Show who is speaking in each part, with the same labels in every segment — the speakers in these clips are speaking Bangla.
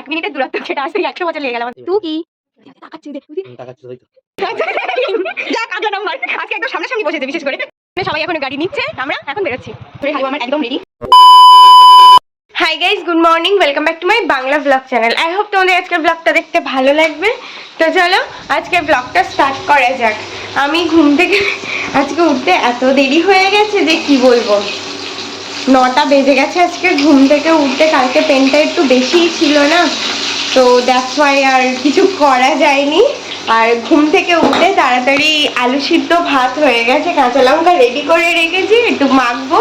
Speaker 1: এক মিনিটের দূরত্ব যেটা আছে একশো বছর লেগে গেল। তুই কি? তাকাচ্ছি দেখ তুই
Speaker 2: তাকাচ্ছি ওই তো।
Speaker 1: যাক আগলা নাম্বার আজকে একদম সামনাসামনি বসেছে বিশেষ করে। সবাই এখন গাড়ি নিচ্ছে আমরা এখন বেরোচ্ছি। আমার একদম ready hi guys good morning welcome back to my Bangla vlog channel I hope তোমাদের আজকের ব্লগটা দেখতে ভালো লাগবে। তো চলো আজকের ব্লগটা স্টার্ট করা যাক। আমি ঘুম থেকে আজকে উঠতে এত দেরি হয়ে গেছে যে কি বলব? নটা বেজে গেছে আজকে, ঘুম থেকে উঠতে কালকে পেনটা একটু বেশিই ছিল না। তো দ্যাটস ওয়াই আর কিছু করা যায়নি। আর ঘুম থেকে উঠে তাড়াতাড়ি আলু সিদ্ধ ভাত হয়ে গেছে, কাঁচা লঙ্কা রেডি করে রেখেছি, একটু মাখবো।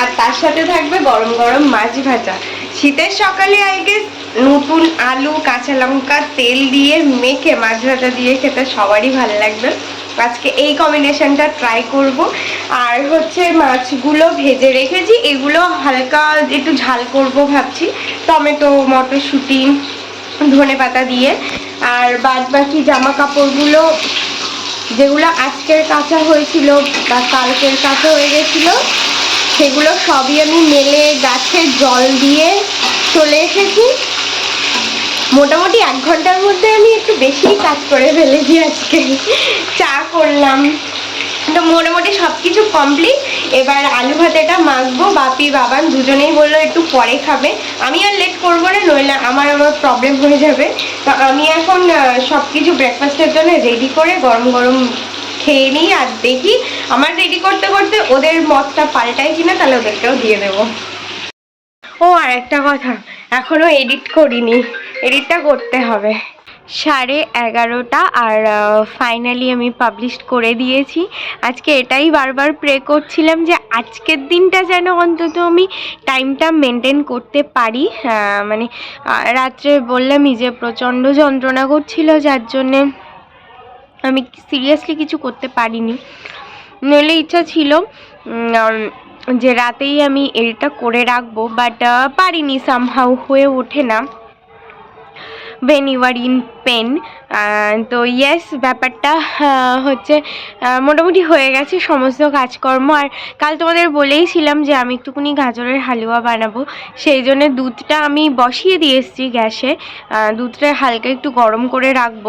Speaker 1: আর তার সাথে থাকবে গরম গরম মাছ ভাজা। শীতের সকালে আই গেস নতুন আলু, কাঁচা লঙ্কা, তেল দিয়ে মেখে, মাছ ভাজা দিয়ে খেতে সবারই ভালো লাগবে। আজকে এই কম্বিনেশনটা ট্রাই করব। আর হচ্ছে মাছগুলো ভেজে রেখেছি, এগুলো হালকা একটু ঝাল করব ভাবছি। টমেটো, মটরশুঁটি, ধনে পাতা দিয়ে। আর বাদ বাকি জামা কাপড়গুলো যেগুলো আজকের কাঁচা হয়েছিল বা কালকের কাঁচা হয়ে গেছিল, সেগুলো সবই আমি মেলে গাছে জল দিয়ে চলে এসেছি। মোটামুটি এক ঘণ্টার মধ্যে আমি একটু বেশি কাজ করে ফেলেছি আজকে। চা করলাম। তো মোটামুটি সব কিছু কমপ্লিট এবার আলু ভাতেটা মাখবো। বাপি বাবান দুজনেই বলল একটু পরে খাবে। আমি আর লেট করব না, নইলে আমার আমার প্রবলেম হয়ে যাবে। তো আমি এখন সব কিছু ব্রেকফাস্টের জন্য রেডি করে গরম গরম খেয়ে নিই আর দেখি আমার রেডি করতে করতে ওদের মতটা পাল্টায় কিনা, তাহলে ওদেরকেও দিয়ে দেবো। ও আর একটা কথা। এখনও এডিট করিনি। এডিটটা করতে হবে। সাড়ে এগারোটা আর ফাইনালি আমি পাবলিশ করে দিয়েছি। আজকে এটাই বারবার প্রে করছিলাম যে আজকের দিনটা যেন অন্তত আমি টাইমটা মেনটেন করতে পারি। মানে রাত্রে বললামই যে প্রচণ্ড যন্ত্রণা করছিল, যার জন্যে আমি সিরিয়াসলি কিছু করতে পারিনি। নইলে ইচ্ছা ছিল যে রাতেই আমি এটা করে রাখব বাট পারিনি সামহাউ হয়ে ওঠে না। When you are in pain তো ইয়েস ব্যাপারটা হচ্ছে মোটামুটি হয়ে গেছে সমস্ত কাজকর্ম। আর কাল তোমাদের বলেইছিলাম যে আমি একটুখানি গাজরের হালুয়া বানাবো। সেই জন্য দুধটা আমি বসিয়ে দিয়ে এসেছি গ্যাসে। দুধটা হালকা একটু গরম করে রাখব।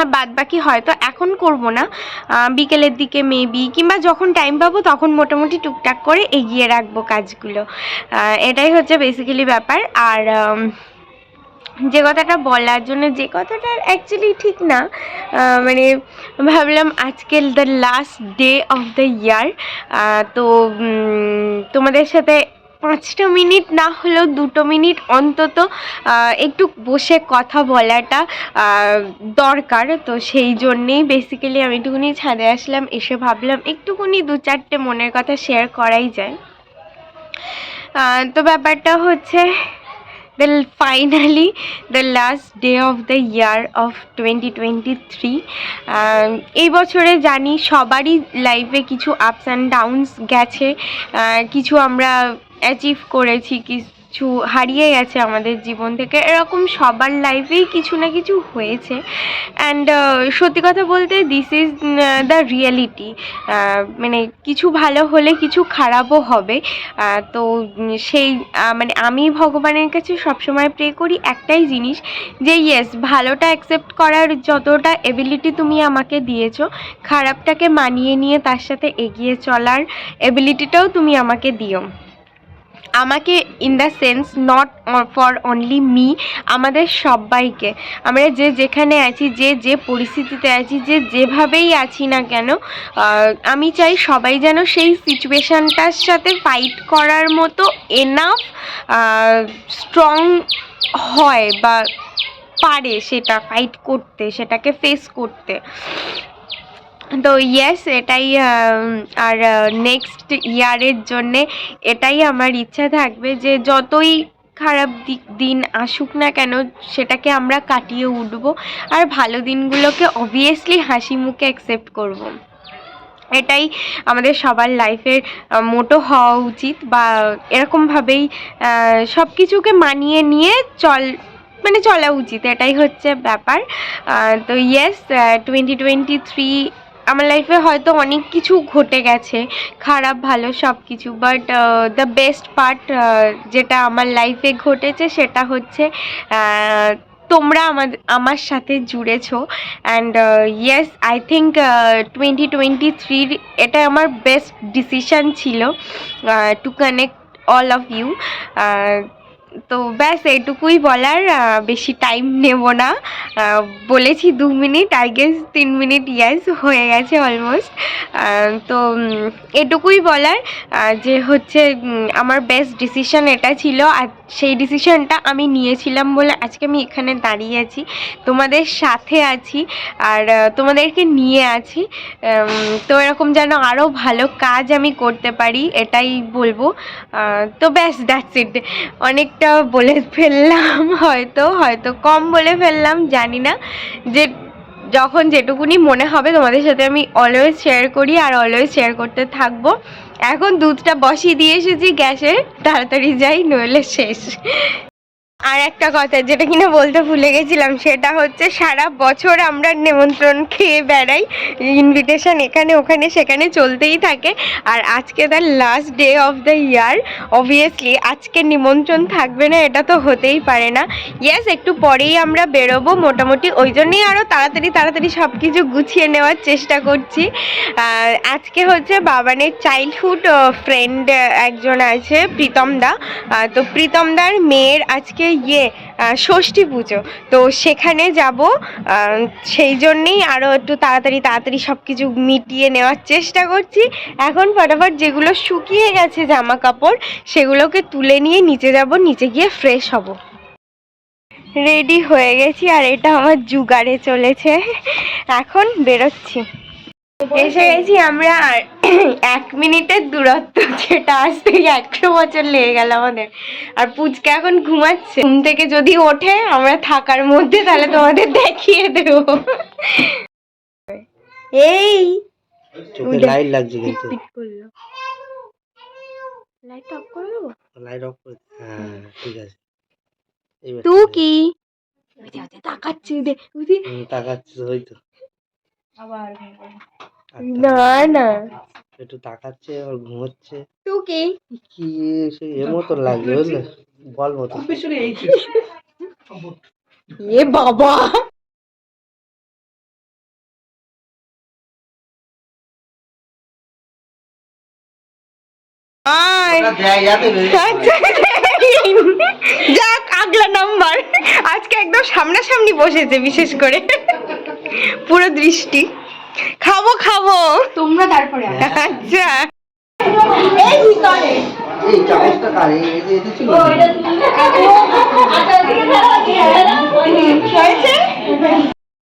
Speaker 1: আর বাদ বাকি হয়তো এখন করব না। বিকেলের দিকে মেবি কিংবা যখন টাইম পাবো তখন মোটামুটি টুকটাক করে এগিয়ে রাখব কাজগুলো। এটাই হচ্ছে বেসিক্যালি ব্যাপার। আর আম, যে কথাটা বলার জন্য, যে কথাটা অ্যাকচুয়ালি ঠিক না মানে ভাবলাম আজকে the last day of the year তো তোমাদের সাথে পাঁচটা মিনিট না হলেও দুটো মিনিট অন্তত একটু বসে কথা বলাটা দরকার। তো সেই জন্যেই বেসিক্যালি আমি একটুখানি ছাদে আসলাম, এসে ভাবলাম একটুখানি দু চারটে মনের কথা শেয়ার করাই যায়। তো ব্যাপারটা হচ্ছে finally the last day of the year of twenty twenty three এই বছরে জানি সবারই লাইফে কিছু আপস অ্যান্ড ডাউনস গেছে। কিছু আমরা অ্যাচিভ করেছি কিছু হারিয়ে গেছে আমাদের জীবন থেকে। এরকম সবার লাইফেই কিছু না কিছু হয়েছে। অ্যান্ড সত্যি কথা বলতে দিস ইজ দ্য রিয়েলিটি মানে কিছু ভালো হলে কিছু খারাপও হবে। তো সেই মানে আমি ভগবানের কাছে সবসময় প্রে করি একটাই জিনিস, যে ইয়েস ভালোটা অ্যাকসেপ্ট করার যতটা এবিলিটি তুমি আমাকে দিয়েছ, খারাপটাকে মানিয়ে নিয়ে তার সাথে এগিয়ে চলার এবিলিটিটাও তুমি আমাকে দিও। আমাকে in the sense not for only me আমাদের সবাইকে। আমরা যে যেখানে আছি, যে যে পরিস্থিতিতে আছি, যে যেভাবেই আছি না কেন আমি চাই সবাই যেন সেই সিচুয়েশানটার সাথে ফাইট করার মতো এনাফ স্ট্রং হয় বা পারে সেটা ফাইট করতে, সেটাকে ফেস করতে। তো ইয়েস এটাই আর নেক্সট ইয়ারের জন্যে এটাই আমার ইচ্ছা থাকবে যে যতই খারাপ দিক দিন আসুক না কেন, সেটাকে আমরা কাটিয়ে উঠব আর ভালো দিনগুলোকে অবভিয়াসলি হাসি মুখে অ্যাকসেপ্ট করব। এটাই আমাদের সবার লাইফের মোটো হওয়া উচিত বা এরকমভাবেই সব কিছুকে মানিয়ে নিয়ে চল মানে চলা উচিত, এটাই হচ্ছে ব্যাপার তো ইয়েস টোয়েন্টি টোয়েন্টি থ্রি আমার লাইফে হয়তো অনেক কিছু ঘটে গেছে, খারাপ, ভালো সব কিছু বাট দ্য বেস্ট পার্ট যেটা আমার লাইফে ঘটেছে সেটা হচ্ছে তোমরা আমার আমার সাথে জুড়েছো and yes I think twenty twenty থ্রির এটা আমার বেস্ট ডিসিশন ছিল to connect all of you তো ব্যাস এটুকুই বলার বেশি টাইম নেব না। বলেছি দু মিনিট আই গেস তিন মিনিট ইয়াস হয়ে গেছে অলমোস্ট তো এটুকুই বলার যে হচ্ছে আমার বেস্ট ডিসিশন এটা ছিল, আর সেই ডিসিশনটা আমি নিয়েছিলাম বলে আজকে আমি এখানে দাঁড়িয়ে আছি, তোমাদের সাথে আছি, আর তোমাদেরকে নিয়ে আছি। তো এরকম যেন আরও ভালো কাজ আমি করতে পারি, এটাই বলব। তো ব্যাস দ্যাটস ইট অনেকটা বলে ফেললাম, হয়তো হয়তো কম বলে ফেললাম, জানি না। যে যখন যেটুকুনি মনে হবে তোমাদের সাথে আমি অলওয়েজ শেয়ার করি আর অলওয়েজ শেয়ার করতে থাকব। এখন দুধটা বসিয়ে দিয়ে এসেছি গ্যাসে, তাড়াতাড়ি যাই, নইলে শেষ। আর একটা কথা, যেটা কিনা বলতে ভুলে গেছিলাম, সেটা হচ্ছে সারা বছর আমরা নেমন্ত্রণ খেয়ে বেড়াই ইনভিটেশন এখানে, ওখানে, সেখানে চলতেই থাকে। আর আজকে তার last day of the year obviously আজকে নিমন্ত্রণ থাকবে না, এটা তো হতেই পারে না। ইয়েস একটু পরেই আমরা বেরোবো মোটামুটি, ওই জন্যই আরও তাড়াতাড়ি তাড়াতাড়ি সব কিছু গুছিয়ে নেওয়ার চেষ্টা করছি। আজকে হচ্ছে বাবানের চাইল্ডহুড ফ্রেন্ড একজন আছে, প্রীতম দা। তো প্রীতম দার মেয়ের আজকে ইয়ে ষষ্ঠী পুজো। তো সেখানে যাব সেই জন্যেই আরও একটু তাড়াতাড়ি তাড়াতাড়ি সব কিছু মিটিয়ে নেওয়ার চেষ্টা করছি। এখন ফটাফট যেগুলো শুকিয়ে গেছে জামা কাপড় সেগুলোকে তুলে নিয়ে নিচে যাব, নিচে গিয়ে ফ্রেশ হব। রেডি হয়ে গেছি, আর এটা আমার জুগারে চলেছে। এখন বেরোচ্ছি। এসে গেছি আমরা আর এক মিনিটের দূরত্ব যেটা আজ থেকে একশো বছর লেগে গেল আমাদের। আর পুচকে এখন ঘুমাচ্ছে। ঘুম থেকে যদি ওঠে আমরা থাকার মধ্যে তাহলে তোমাদের দেখিয়ে দেবো। এই!
Speaker 2: চোখে
Speaker 1: ওই দেখ।
Speaker 2: লাইট লাগছে কিন্তু
Speaker 1: লাইট অফ করে দেবো?
Speaker 2: লাইট অফ করে হ্যাঁ ঠিক আছে।
Speaker 1: তুই
Speaker 2: ঠিক আছে।
Speaker 1: কি? ওই যে, ওই যে তাকাচ্ছে দে ওই যে,
Speaker 2: হুম, তাকাচ্ছে ওই তো।
Speaker 1: আবার না না।
Speaker 2: একটু তাকাচ্ছে আর ঘুমোচ্ছে।
Speaker 1: তুই কি?
Speaker 2: কি সে এর মতো বুঝলে বল মতো।
Speaker 1: এ বাবা! যাক আগলা নাম্বার। আজকে একদম সামনাসামনি বসেছে বিশেষ করে। পুরো দৃষ্টি। খাব খাব।
Speaker 3: তোমরা তারপরে
Speaker 1: আচ্ছা।
Speaker 2: এই চামচটা কার? এই এই- এই ছিল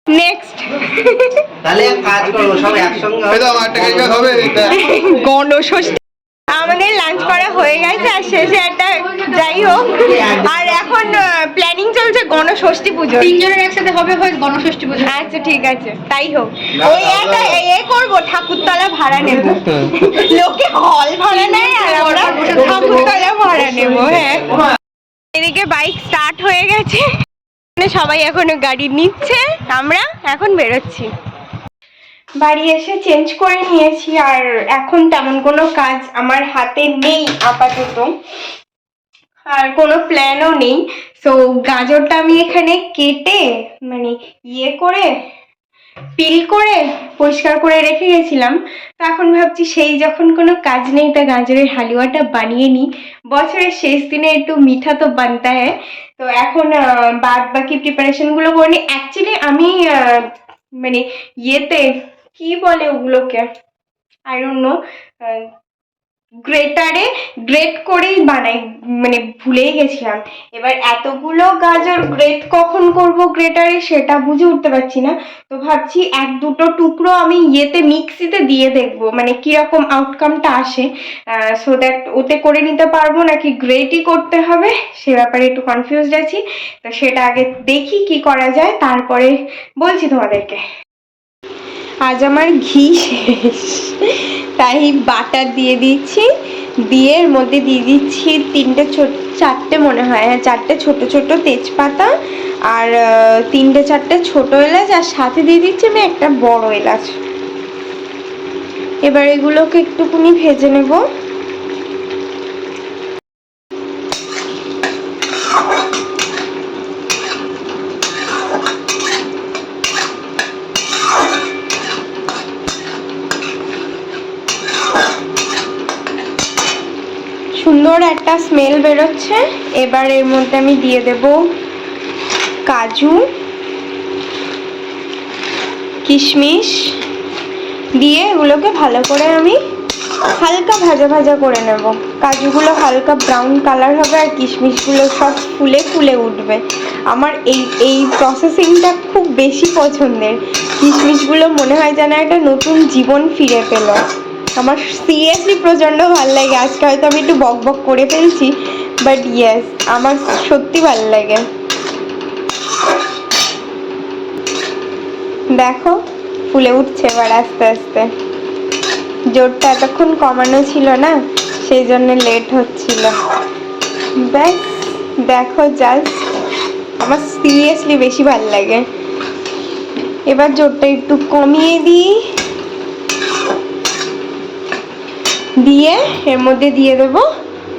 Speaker 1: নেক্সট
Speaker 2: তাহলে কাজ করব সব একসঙ্গে হবে।
Speaker 1: গণষষ্ঠী আমাদের লাঞ্চ করা হয়ে গেছে আর শেষে একটা যাই হোক। আর এখন প্ল্যানিং চলছে গণষষ্ঠী পুজো
Speaker 3: তিনজনের একসাথে হবে হয় গণষষ্ঠী পুজো?
Speaker 1: আচ্ছা ঠিক আছে। তাই হোক। ওই একটা এ করব ঠাকুরতলা ভাড়া নেব। লোকে হল ভাড়া নেয় আর আমরা ঠাকুরতলা ভাড়া নেব হ্যাঁ। এদিকে বাইক স্টার্ট হয়ে গেছে। সবাই এখনও গাড়ি নিচ্ছে। আমরা এখন বেরোচ্ছি। বাড়ি এসে চেঞ্জ করে নিয়েছি আর এখন তেমন কোনো কাজ আমার হাতে নেই আপাতত। আর কোনো প্ল্যানও নেই। সো গাজরটা আমি এখানে কেটে মানে ইয়ে করে পিল করে, পরিষ্কার করে রেখে গেছিলাম। তো এখন ভাবছি সেই যখন কোনো কাজ নেই, তা গাজরের হালুয়াটা বানিয়ে নিই। বছরের শেষ দিনে একটু মিঠা তো বানতা হ্যায় তো এখন বাদ বাকি প্রিপারেশনগুলো করে নিই। অ্যাকচুয়ালি আমি মানে ইয়েতে কি বলে ওগুলোকে? আই ডোন্ট নো গ্রেটারে গ্রেট করেই বানাই মানে ভুলেই গেছিলাম। এবার এতগুলো গাজর গ্রেট কখন করব গ্রেটারে সেটা বুঝে উঠতে পারছি না। তো ভাবছি এক দুটো টুকরো আমি ইয়েতে, মিক্সিতে দিয়ে দেখব মানে কীরকম আউটকামটা আসে। সো দ্যাট ওতে করে নিতে পারব নাকি গ্রেটই করতে হবে? সে ব্যাপারে একটু কনফিউজড আছি। তো সেটা আগে দেখি কি করা যায়, তারপরে বলছি তোমাদেরকে। আজ আমার ঘি শেষ। তাই বাটার দিয়ে দিচ্ছি। দিয়ে এর মধ্যে দিয়ে দিচ্ছি তিনটে ছোট, চারটে মনে হয়। হ্যাঁ চারটে ছোট ছোট তেজপাতা আর তিনটে চারটে ছোট এলাচ আর সাথে দিয়ে দিচ্ছি আমি একটা বড় এলাচ। এবার এগুলোকে একটুকুনি ভেজে নেব। সুন্দর একটা স্মেল বেরোচ্ছে। এবার এর মধ্যে আমি দিয়ে দেব কাজু, কিশমিশ। দিয়ে এগুলোকে ভালো করে আমি হালকা ভাজা ভাজা করে নেব। কাজুগুলো হালকা ব্রাউন কালার হবে আর কিশমিশগুলো সব ফুলে ফুলে উঠবে। আমার এই এই প্রসেসিংটা খুব বেশি পছন্দের। কিশমিশগুলো মনে হয় যেন একটা নতুন জীবন ফিরে পেল। আমার সিরিয়াসলি প্রচণ্ড ভালো লাগে। আজকে হয়তো আমি একটু বক বক করে ফেলছি বাট ইয়েস আমার সত্যি ভালো লাগে। দেখো, ফুলে উঠছে এবার আস্তে আস্তে। জোরটা এতক্ষণ কমানো ছিল না, সেই জন্য লেট হচ্ছিল। ব্যাস, দেখো জাস্ট আমার সিরিয়াসলি বেশি ভালো লাগে। এবার জোরটা একটু কমিয়ে দিই। দিয়ে এর মধ্যে দিয়ে দেবো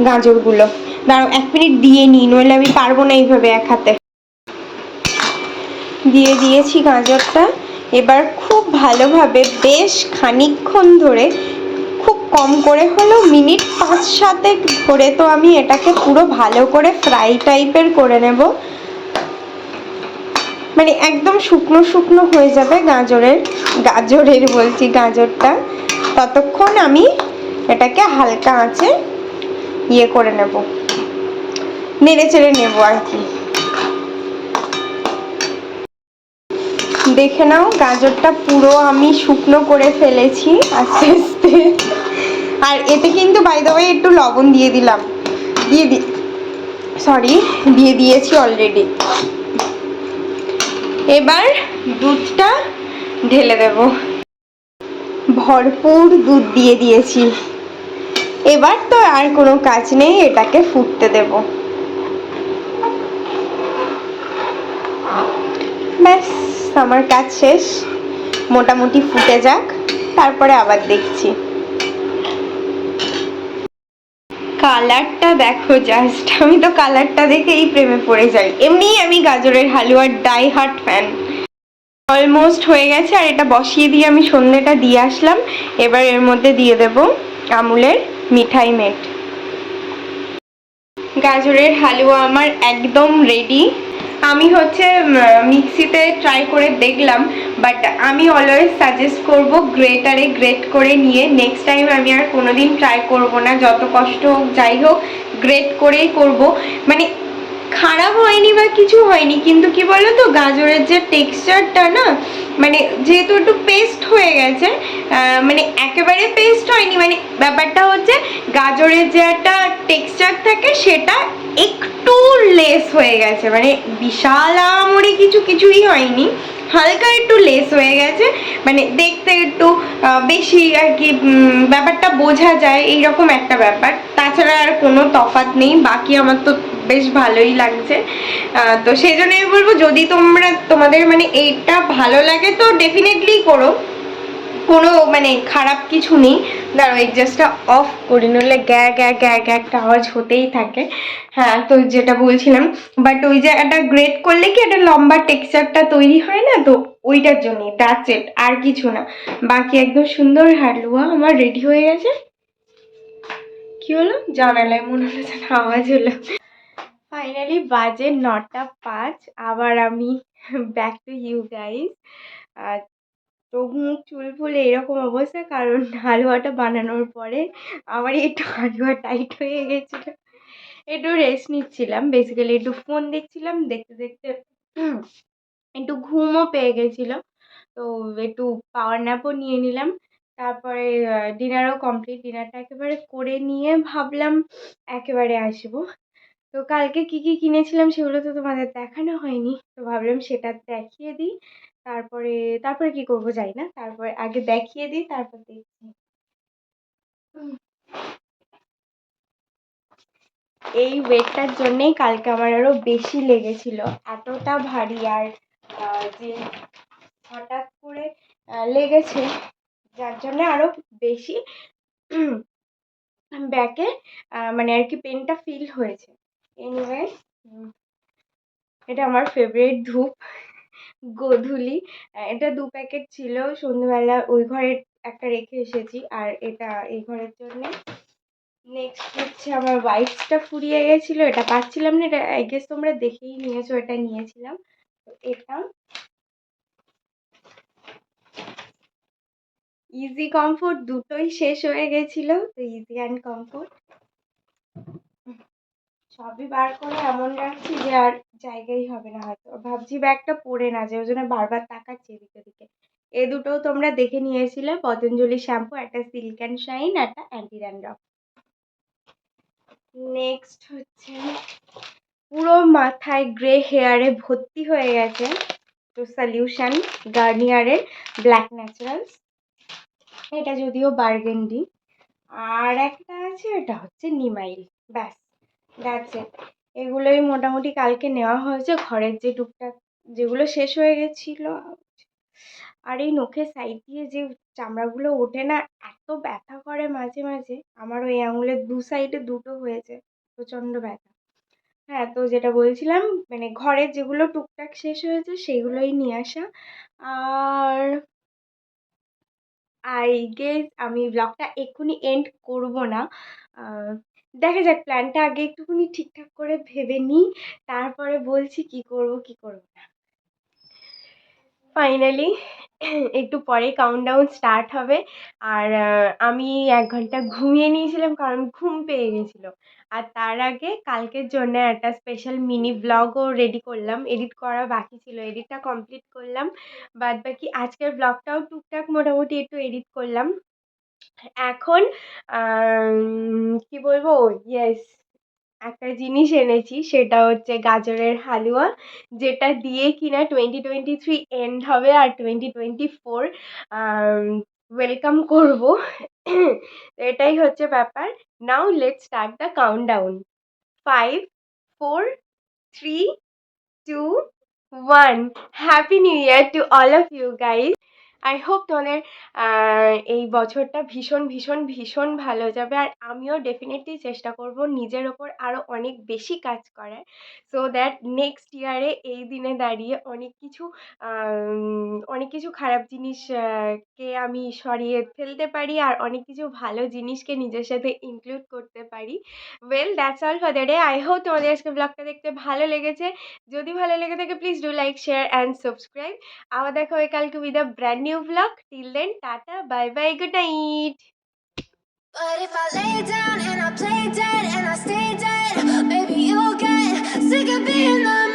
Speaker 1: গাজরগুলো। দাঁড়াও, এক মিনিট দিয়ে নিই, নইলে আমি পারব না এইভাবে এক হাতে। দিয়ে দিয়েছি গাজরটা। এবার খুব ভালোভাবে বেশ খানিকক্ষণ ধরে খুব কম করে হলেও মিনিট পাঁচ সাতেক ধরে তো আমি এটাকে পুরো ভালো করে ফ্রাই টাইপের করে নেব। মানে একদম শুকনো শুকনো হয়ে যাবে গাজরের গাজরের বলছি গাজরটা। ততক্ষণ আমি এটাকে হালকা আঁচে ইয়ে করে নেব। নেড়ে চেড়ে নেব আর কি। দেখে নাও, গাজরটা পুরো আমি শুকনো করে ফেলেছি আস্তে আস্তে। আর এতে কিন্তু বাই দ্য একটু লবণ দিয়ে দিলাম। দিয়ে দি সরি দিয়ে দিয়েছি অলরেডি এবার দুধটা ঢেলে দেব। ভরপুর দুধ দিয়ে দিয়েছি। এবার তো আর কোনো কাজ নেই, এটাকে ফুটতে দেবো। ব্যাস, আমার কাজ শেষ। মোটামুটি ফুটে যাক, তারপরে আবার দেখছি। কালারটা দেখো জাস্ট আমি তো কালারটা দেখেই প্রেমে পড়ে যাই। এমনিই আমি গাজরের হালুয়ার ডাই হার্ট ফ্যান অলমোস্ট হয়ে গেছে, আর এটা বসিয়ে দিয়ে আমি সন্ধ্যেটা দিয়ে আসলাম। এবার এর মধ্যে দিয়ে দেব আমুলের মিঠাই মেট। গাজরের হালুয়া আমার একদম রেডি আমি হচ্ছে মিক্সিতে ট্রাই করে দেখলাম বাট আমি অলওয়েজ সাজেস্ট করব গ্রেটারে গ্রেট করে নিয়ে। নেক্সট টাইম আমি আর কোনোদিন ট্রাই করব না, যত কষ্ট হোক, যাই হোক গ্রেট করেই করব। মানে খারাপ হয়নি বা কিছু হয়নি, কিন্তু কি বলো তো গাজরের যে টেক্সচারটা না মানে যেহেতু একটু পেস্ট হয়ে গেছে মানে একেবারে পেস্ট হয়নি মানে ব্যাপারটা হচ্ছে গাজরের যে একটা টেক্সচার থাকে, সেটা একটু লেস হয়ে গেছে মানে বিশাল আমরে কিছু কিছুই হয়নি, হালকা একটু লেস হয়ে গেছে মানে দেখতে একটু বেশি আর কি ব্যাপারটা বোঝা যায়, এইরকম একটা ব্যাপার। তাছাড়া আর কোনো তফাৎ নেই, বাকি আমার তো বেশ ভালোই লাগছে। তো সেই জন্য আমি বলব, যদি তোমরা, তোমাদের মানে এইটা ভালো লাগে, তো ডেফিনেটলি করো। কোনো মানে খারাপ কিছু নেই। দাঁড়ো এক্সাস্টটা অফ করি, নইলে গ্যা গ্যা গ্যা গ্যা একটা আওয়াজ হতেই থাকে। হ্যাঁ তো যেটা বলছিলাম বাট ওই যে একটা গ্রেট করলে কি একটা লম্বা টেক্সচারটা তৈরি হয় না? তো ওইটার জন্যই দ্যাটস ইট আর কিছু না। বাকি একদম সুন্দর হালুয়া আমার রেডি হয়ে গেছে। কি হলো? জানালায় মনে হলো যেন আওয়াজ হলো। ফাইনালি বাজে নটা পাঁচ, আবার আমি ব্যাক টু ইউ আর চোখ মুখ চুল ফুল এরকম অবস্থা, কারণ হালুয়াটা বানানোর পরে আমার একটু হালুয়া টাইট হয়ে গেছিল। একটু রেস্ট নিচ্ছিলাম বেসিক্যালি একটু ফোন দেখছিলাম, দেখতে দেখতে একটু ঘুমও পেয়ে গেছিল। তো একটু পাওয়ার ন্যাপও নিয়ে নিলাম। তারপরে ডিনারও কমপ্লিট ডিনারটা একেবারে করে নিয়ে ভাবলাম, একেবারে আসব। তো কালকে কি কি কিনেছিলাম সেগুলো তো তোমাদের দেখানো হয়নি। তো ভাবলাম সেটা দেখিয়ে দিই। তারপরে তারপরে কি করব জানি না। তারপরে আগে দেখিয়ে দিই, তারপর দেখছি। এই ওয়েটটার জন্যেই কালকে আমার আরও বেশি লেগেছিল। এতটা ভারী আর যে হঠাৎ করে লেগেছে, যার জন্য আরও বেশি ব্যাকে মানে আর কি পেনটা ফিল হয়েছে। এনিওয়ে এটা আমার ফেভারিট ধূপ, গোধূলি। এটা দু প্যাকেট ছিল। সন্ধ্যেবেলা ওই ঘরে একটা রেখে এসেছি। আর এটা এই ঘরের জন্যে। নেক্সট হচ্ছে আমার ওয়াইফসটা ফুরিয়ে গেছিল। এটা পাচ্ছিলাম না। এটা আই গেস তোমরা দেখেই নিয়েছো। এটা নিয়েছিলাম। এটা ইজি কমফোর্ট দুটোই শেষ হয়ে গেছিল। তো ইজি অ্যান্ড কমফোর্ট সবই বার করে এমন রাখছি যে আর জায়গাই হবে না হয়তো। ভাবছি ব্যাগটা পড়ে না যে ওই জন্য বারবার তাকাচ্ছি এদিকে ওদিকে। এ দুটোও তোমরা দেখে নিয়েছিলে, পতঞ্জলি শ্যাম্পু, একটা সিল্ক অ্যান্ড শাইন, একটা অ্যান্টি ড্যান্ড্রফ। নেক্সট হচ্ছে, পুরো মাথায় গ্রে হেয়ারে ভর্তি হয়ে গেছে তো সলিউশন গার্নিয়ারের ব্ল্যাক ন্যাচারালস। এটা যদিও বার্গেন্ডি। আর একটা আছে এটা হচ্ছে নিমাইল। ব্যাস। ইট এগুলোই মোটামুটি কালকে নেওয়া হয়েছে। ঘরের যে টুকটাক যেগুলো শেষ হয়ে গেছিল। আর এই নখের সাইড দিয়ে যে চামড়াগুলো ওঠে না, এত ব্যথা করে মাঝে মাঝে। আমার ওই আঙুলের দু সাইডে দুটো হয়েছে, প্রচণ্ড ব্যথা। হ্যাঁ তো যেটা বলছিলাম মানে ঘরের যেগুলো টুকটাক শেষ হয়েছে, সেগুলোই নিয়ে আসা। আর আই গেস আমি ব্লগটা এক্ষুনি এন্ড করব না। দেখা যাক প্ল্যানটা আগে একটুখানি ঠিকঠাক করে ভেবে নিই, তারপরে বলছি কি করব কি করব না। ফাইনালি একটু পরে কাউন্টডাউন স্টার্ট হবে। আর আমি এক ঘণ্টা ঘুমিয়ে নিয়েছিলাম, কারণ ঘুম পেয়ে গেছিল। আর তার আগে কালকের জন্য একটা স্পেশাল মিনি ব্লগও রেডি করলাম। এডিট করা বাকি ছিল এডিটটা কমপ্লিট করলাম। বাদ বাকি আজকের ব্লগটাও টুকটাক মোটামুটি একটু এডিট করলাম। এখন কি বলব? ইয়েস একটা জিনিস এনেছি, সেটা হচ্ছে গাজরের হালুয়া, যেটা দিয়ে কিনা টোয়েন্টি টোয়েন্টি থ্রি এন্ড হবে আর টোয়েন্টি টোয়েন্টি ফোর ওয়েলকাম করব। এটাই হচ্ছে ব্যাপার। Now let start the countdown five four three two one happy new year to all of you guys I hope তোমাদের এই বছরটা ভীষণ ভীষণ ভীষণ ভালো যাবে। আর আমিও ডেফিনেটলি চেষ্টা করব নিজের ওপর আরও অনেক বেশি কাজ করার। সো দ্যাট নেক্সট ইয়ারে এই দিনে দাঁড়িয়ে অনেক কিছু অনেক কিছু খারাপ জিনিস আহ, কে আমি সরিয়ে ফেলতে পারি আর অনেক কিছু ভালো জিনিসকে নিজের সাথে ইনক্লুড করতে পারি। Well that's all for the day I hope তোমাদের আজকে ব্লগটা দেখতে ভালো লেগেছে। যদি ভালো লেগে থাকে please do like share and subscribe আবার দেখা হবে কালকে with a brand new new vlog. Till then, tata, bye bye, good night.
Speaker 4: But if I lay down and I play dead and I stay dead, maybe you'll get sick of being the